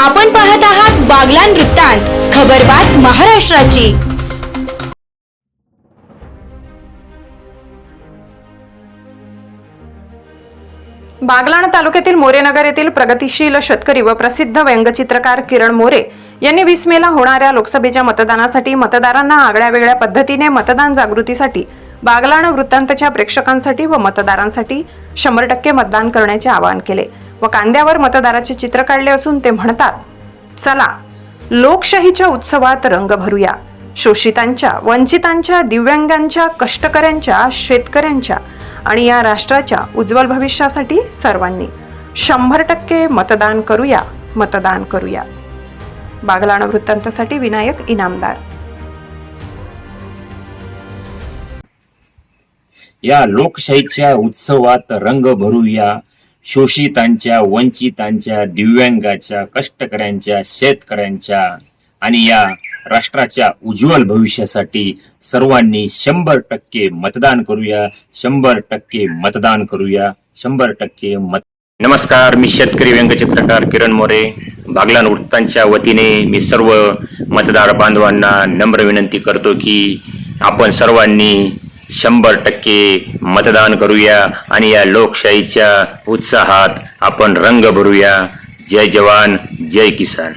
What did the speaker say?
आपण पाहत आहात बागलान वृत्तांत खबरबात महाराष्ट्राची. बागलाण तालुक्यातील मोरेनगर येथील प्रगतिशील शेतकरी व प्रसिद्ध व्यंगचित्रकार किरण मोरे यांनी वीस मेला होणाऱ्या लोकसभेच्या मतदानासाठी मतदारांना आगळ्या वेगळ्या पद्धतीने मतदान जागृतीसाठी बागलाण वृत्तांतच्या प्रेक्षकांसाठी व मतदारांसाठी शंभर टक्के मतदान करण्याचे आवाहन केले. व कांद्यावर मतदाराचे चित्र काढले असून ते म्हणतात चला लोकशाहीच्या उत्सवात रंग भरूया. शोषितांच्या वंचितांच्या दिव्यांगांच्या कष्टकऱ्यांच्या शेतकऱ्यांच्या आणि या राष्ट्राच्या उज्ज्वल भविष्यासाठी सर्वांनी शंभर टक्के मतदान करूया मतदान करूया. बागलाण वृत्तांतासाठी विनायक इनामदार. या लोकशाहीच्या उत्सवात रंग भरूया. शोषितांच्या वंचितांच्या दिव्यांगाच्या कष्टकऱ्यांच्या शेतकऱ्यांच्या आणि या राष्ट्राच्या उज्ज्वल भविष्यासाठी सर्वांनी शंभर टक्के मतदान करूया शंभर टक्के मतदान करूया शंभर टक्के मत नमस्कार मी शेतकरी व्यंगचित्रकार किरण मोरे. बागलान वृत्तांच्या वतीने मी सर्व मतदार बांधवांना नम्र विनंती करतो की आपण सर्वांनी शंभर टक्के मतदान करूया आणि या लोकशाहीच्या उत्साहात आपण रंग भरूया. जय जवान जय किसान.